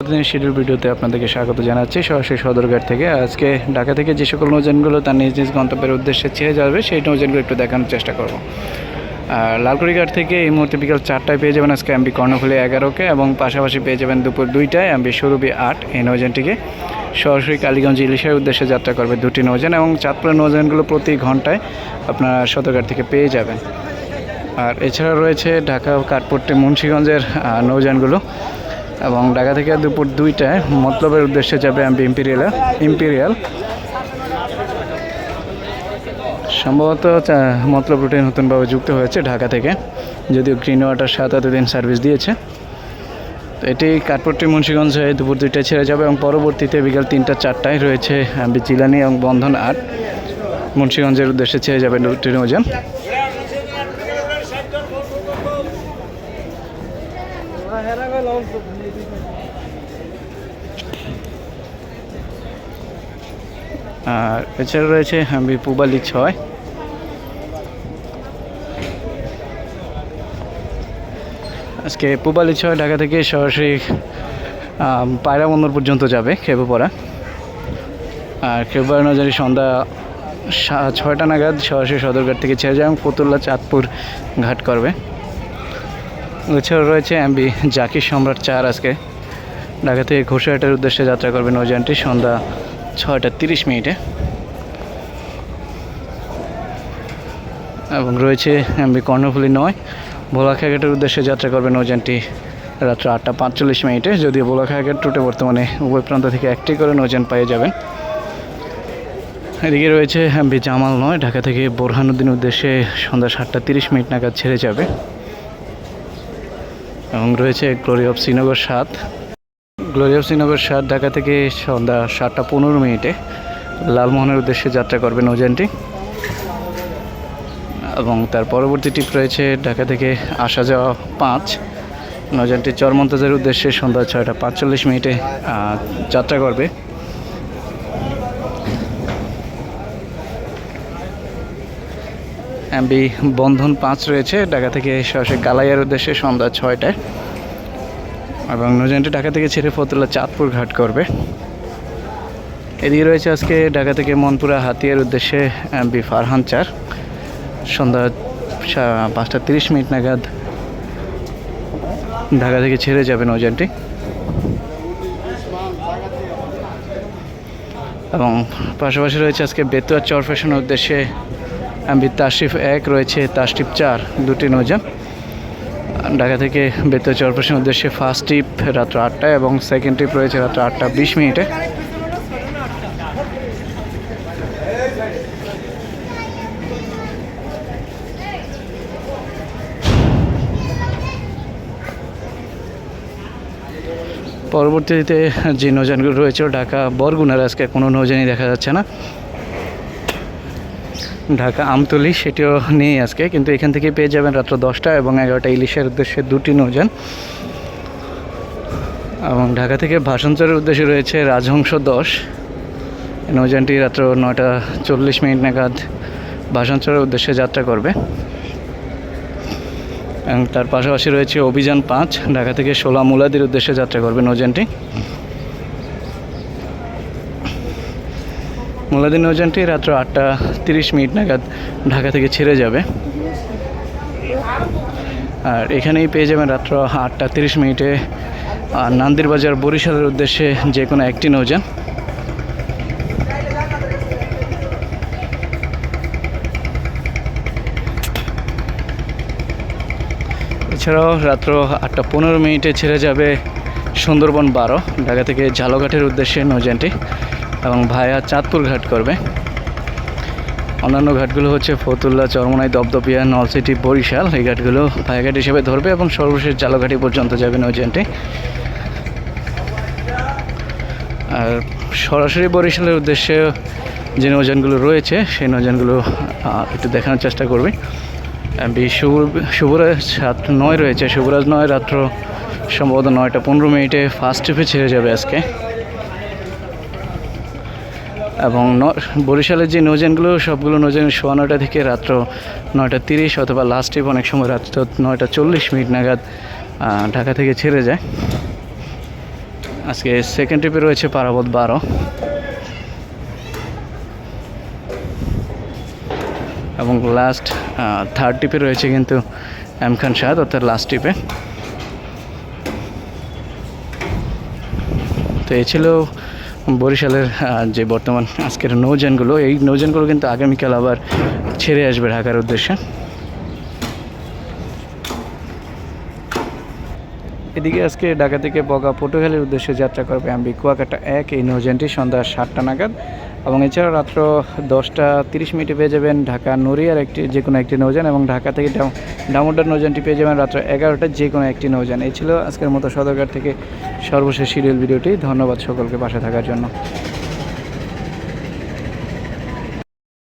প্রতিদিন শিডিউল ভিডিওতে আপনাদেরকে স্বাগত জানাচ্ছি সরাসরি সদরঘাট থেকে। আজকে ঢাকা থেকে যে সকল নৌযানগুলো তার নিজ নিজ গন্তব্যের উদ্দেশ্যে ছেড়ে যাবে সেই নৌযানগুলো একটু দেখানোর চেষ্টা করব। আর লালকুড়িঘাট থেকে এই মুহূর্তে বিকাল চারটায় পেয়ে যাবেন আজকে এমবি কর্ণফুলি এগারোকে এবং পাশাপাশি পেয়ে যাবেন দুপুর দুইটায় এমবি সুরভি আট এই নৌযানটিকে। সরাসরি কালীগঞ্জ ইলিশের উদ্দেশ্যে যাত্রা করবে দুটি নৌযান এবং চাঁদপুরের নৌযানগুলো প্রতি ঘন্টায় আপনারা সদরঘাট থেকে পেয়ে যাবেন। আর এছাড়া রয়েছে ঢাকা কাঠপট্টি মুন্সীগঞ্জের আহ, নৌযানগুলো। এবং ঢাকা থেকে দুপুর দুইটায় মতলবের উদ্দেশ্যে যাবে আমি ইম্পিরিয়াল ইম্পিরিয়াল। সম্ভবত মতলব রুটে নতুনভাবে যুক্ত হয়েছে ঢাকা থেকে, যদিও গ্রিন ওয়াটার সাত এতদিন সার্ভিস দিয়েছে। তো এটি কাঠপট্টি মুন্সীগঞ্জ হয়ে দুপুর দুইটায় ছেড়ে যাবে এবং পরবর্তীতে বিকাল তিনটা চারটায় রয়েছে জিলানি এবং বন্ধন আট। মুন্সীগঞ্জের উদ্দেশ্যে ছেড়ে যাবে দুটি নৌযান আর এছাড়া রয়েছে আমি পুবালি ছয়। আজকে পুবালি ছয় ঢাকা থেকে সরাসরি পায়রা বন্দর পর্যন্ত যাবে খেপুপাড়া আর খেপুপাড়া নজরে সন্ধ্যা ছয়টা নাগাদ সরাসরি সদরঘাট থেকে ছেড়ে যায় এবং ফতুল্লা চাঁদপুর ঘাট করবে। এছাড়াও রয়েছে এমবি জাকির সম্রাট চার আজকে। ঢাকা থেকে ঘোষাহাটের উদ্দেশ্যে যাত্রা করবে নৌযানটি সন্ধ্যা ছয়টা তিরিশ মিনিটে। এবং রয়েছে এমবি কর্ণফুলি নয়। ভোলাখাঘাটের উদ্দেশ্যে যাত্রা করবে নৌযানটি রাত্র আটটা পাঁচচল্লিশ মিনিটে। যদিও ভোলাখাঘাট রুটে বর্তমানে উভয় প্রান্ত থেকে একটি করে নৌযান পেয়ে যাবেন। এদিকে রয়েছে এমবি জামাল নয়। ঢাকা থেকে বোরহানুদ্দিন উদ্দেশ্যে সন্ধ্যা সাতটা তিরিশ মিনিট নাগাদ ছেড়ে যাবে। এবং রয়েছে গ্লোরি অফ শ্রীনগর সাত। গ্লোরি অফ শ্রীনগর সাত ঢাকা থেকে সন্ধ্যা সাতটা পনেরো মিনিটে লালমোহনের উদ্দেশ্যে যাত্রা করবে নৌযানটি। এবং তার পরবর্তী ট্রিপ রয়েছে ঢাকা থেকে আসা যাওয়া পাঁচ। নৌযানটি চরমন্তাজের উদ্দেশ্যে সন্ধ্যা ছয়টা পাঁচচল্লিশ মিনিটে যাত্রা করবে। এমবি বন্ধন পাঁচ রয়েছে, ঢাকা থেকে সরাসরি কালাইয়ার উদ্দেশ্যে সন্ধ্যা ছয়টায়। এবং নৌযানটি ঢাকা থেকে ছেড়ে ফতুল্লা চাঁদপুর ঘাট করবে। এদিকে রয়েছে আজকে ঢাকা থেকে মনপুরা হাতিয়ার উদ্দেশ্যে এমবি ফারহান চার। সন্ধ্যা পাঁচটা তিরিশ মিনিট নাগাদ ঢাকা থেকে ছেড়ে যাবে নৌযানটি। এবং পাশাপাশি রয়েছে আজকে বেতুয়া চর ফ্যাশনের উদ্দেশ্যে তাশরিফ এক, রয়েছে তাশরিফ চার, দুটি নৌযান ঢাকা থেকে বেতুয়া চর ফ্যাশনের উদ্দেশ্যে ফার্স্ট ট্রিপ রাত্র আটটায় এবং সেকেন্ড ট্রিপ রয়েছে রাত্র আটটা বিশ মিনিটে। পরবর্তীতে যে নৌযানগুলো রয়েছে, ঢাকা বরগুনার আজকে কোনো নৌযানই দেখা যাচ্ছে না। ঢাকা আমতলি, সেটিও নেই আজকে, কিন্তু এখান থেকে পেয়ে যাবেন রাত্র দশটা এবং এগারোটা ইলিশের উদ্দেশ্যে দুটি নৌযান। এবং ঢাকা থেকে ভাষণচরের উদ্দেশ্যে রয়েছে রাজহংস দশ। এই নৌযানটি রাত্র নয়টা চল্লিশ মিনিট নাগাদ ভাষণচরের উদ্দেশ্যে যাত্রা করবে। এবং তার পাশাপাশি রয়েছে অভিযান পাঁচ। ঢাকা থেকে সোলা মুলাদির উদ্দেশ্যে যাত্রা করবে নৌযানটি। মুলাদি নৌযানটি রাত্র আটটা তিরিশ মিনিট নাগাদ ঢাকা থেকে ছেড়ে যাবে। আর এখানেই পেয়ে যাবেন রাত্র আটটা তিরিশ মিনিটে নান্দির বাজার বরিশালের উদ্দেশ্যে যে কোনো একটি নৌযান। এছাড়াও রাত্র আটটা পনেরো মিনিটে ছেড়ে যাবে সুন্দরবন বারো, ঢাকা থেকে ঝালঘাটের উদ্দেশ্যে নৌযানটি। এবং ভায়া চাঁদপুর ঘাট করবে। অন্যান্য ঘাটগুলো হচ্ছে ফতুল্লা চরমনাই দপদপিয়া নলসিটি বরিশাল। এই ঘাটগুলো ভায়াঘাট হিসেবে ধরবে এবং সর্বশেষ জালঘাটি পর্যন্ত যাবে নৌযানটি আর সরাসরি বরিশালের উদ্দেশ্যে যে নৌযানগুলো রয়েছে সেই নৌযানগুলো আহ, একটু দেখানোর চেষ্টা করবে। শুভরাজ সাত নয় রয়েছে। শুভরাজ নয় রাত্র সম্ভবত নয়টা পনেরো মিনিটে ফার্স্ট ট্রিপে ছেড়ে যাবে আজকে। এবং বরিশালের যে নৌযানগুলো, সবগুলো নৌযান সোয়া নয়টা থেকে রাত্র নয়টা তিরিশ অথবা লাস্ট অনেক সময় রাত্র নয়টা চল্লিশ মিনিট নাগাদ ঢাকা থেকে ছেড়ে যায়। আজকে সেকেন্ড ট্রিপে রয়েছে পারাবত বারো। এবং লাস্ট থার্ড ট্রিপে রয়েছে কিন্তু এম খান শাহাদ অর্থাৎ লাস্ট ট্রিপে তো এই ছিল বরিশালের যে বর্তমান আজকের নৌযানগুলো, এই নৌযানগুলো কিন্তু আগামীকাল আবার ছেড়ে আসবে ঢাকার উদ্দেশ্যে। এদিকে আজকে ঢাকা থেকে বগা পটুখালীর উদ্দেশ্যে যাত্রা করবে আমি কুয়াকাটা এক, এই নৌযানটি সন্ধ্যা সাতটা নাগাদ। এবং এছাড়া রাত্র দশটা তিরিশ মিনিটে পেয়ে যাবেন ঢাকা নড়িয়ার একটি, যে কোনো একটি নৌজান এবং ঢাকা থেকে ডাম- ডামোডার নৌজানটি পেয়ে যাবেন রাত্র এগারোটা যে কোনো একটি নৌজান এই ছিল আজকের মতো সদরঘাট থেকে সর্বশেষ সিরিয়াল ভিডিওটি। ধন্যবাদ সকলকে পাশে থাকার জন্য।